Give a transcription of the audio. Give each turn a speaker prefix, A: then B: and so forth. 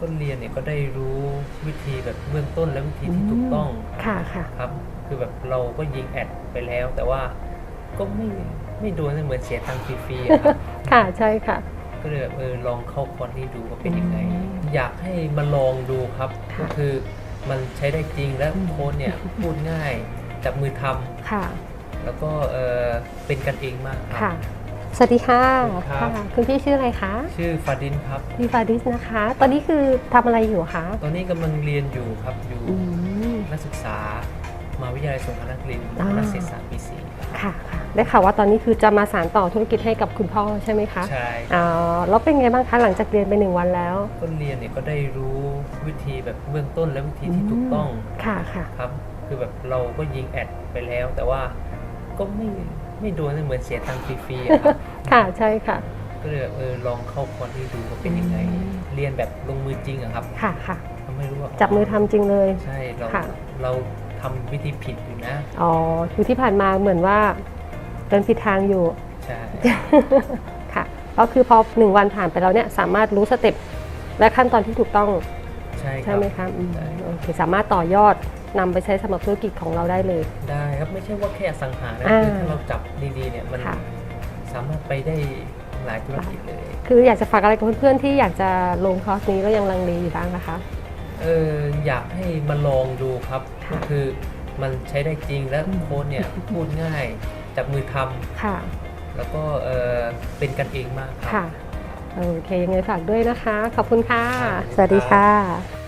A: ก็เรียนเนี่ยก็ได้รู้วิธีแบบเบื้องต้นและวิธีที่ถูกต้อง
B: ค่ะค่ะ
A: ครับคือแบบเราก็ยิงแอดไปแล้ว แต่ว่าก็ไม่ไม่โดนเหมือนเสียตังค์ฟรีๆอะครับ
B: ค่ะใช่ค่ะ
A: ก็เลยแบบเออลองเข้าคอร์สนี้ดูว่าเป็นยังไง
B: อืม
A: อยากให้มาลองดูครับ
B: ค่ะ
A: ก็คือมันใช้ได้จริงและ
B: อืม
A: โค้ดเนี่ยพูดง่ายจับมือทำ
B: ค่ะ
A: แล้วก็เออเป็นกันเองมากครั
B: ค่ะ สวัสดีค่ะ
A: ครับ
B: ค่ะคุณพี่ชื่ออะไรคะ
A: ชื่อฟาดินครับ
B: พี่ฟาดิสนะคะ ตอนนี้คือทำอะไรอยู่คะ
A: ตอนนี้กำลังเรียนอยู่ครับ อยู่
B: อืม
A: นักศึกษา มหาวิทยาลัยสงขลานครินทร์
B: อ่า
A: คณะเศรษฐศาสตร์ปีสี่ครับ
B: ค่ะค่ะ ได้ข่าวว่าตอนนี้คือจะมาสานต่อธุรกิจให้กับคุณพ่อใช่ไหมคะ
A: ใช่
B: อ๋อแล้วเป็นไงบ้างคะหลังจากเรียนไปหนึ่งวันแล้ว
A: ก็เรียนเนี่ยก็ได้รู้วิธีแบบเบื้องต้นและวิธีที่ถูกต้อง
B: ค่ะค่ะ
A: ครับ คือแบบเราก็ยิงแอดไปแล้ว แต่ว่าก็ไม่ ไม่โดนเหมือนเสียตังค์ฟรีๆอะครับ
B: ค่ะใช่ค่ะ
A: ก็เลยแบบเออลองเข้าคอร์สนี้ดูว่าเป็นยังไง
B: อืม
A: เรียนแบบลงมือจริงอะครับ
B: ค่ะค่ะ
A: ทำให้รู้ว่า
B: จับมือทำจริงเลย
A: ใช่เรา
B: ค่ะ
A: เราทำวิธีผิดอยู่นะ
B: อ๋อคือที่ผ่านมาเหมือนว่าเดินผิดทางอยู่
A: ใช่
B: ค่ะก็คือพอหนึ่งวันผ่านไปแล้วเนี่ยสามารถรู้สเต็ปและขั้นตอนที่ถูกต้อง
A: ใช่ค
B: ใช่
A: รับ
B: ไหมคะอืม
A: ใช่
B: โอเคสามารถต่อยอดนำไปใช้สำหรับธุรกิจของเราได้เลย
A: ได้ครับไม่ใช่ว่าแค่อสังหานะ
B: อ่า
A: คือถ้าเราจับดีๆเนี่ยมัน
B: ค่ะ
A: สามารถไปได้หลายธุรกิจเลย
B: คืออยากจะฝากอะไรกับเพื่อนๆที่อยากจะลงคอร์สนี้แล้วยังลังเลอยู่บ้างนะคะ
A: เอออยากให้มาลองดูครับ
B: ค่ะ
A: ก็คือมันใช้ได้จริงและ
B: อืม
A: โค้ดเนี่ยพูดง่ายจับมือทำ
B: ค่ะ
A: แล้วก็เออเป็นกันเองมากครั
B: ค่ะ โอเคยังไงฝากด้วยนะคะ ขอบคุณค่ะ สวัสดีค่ะ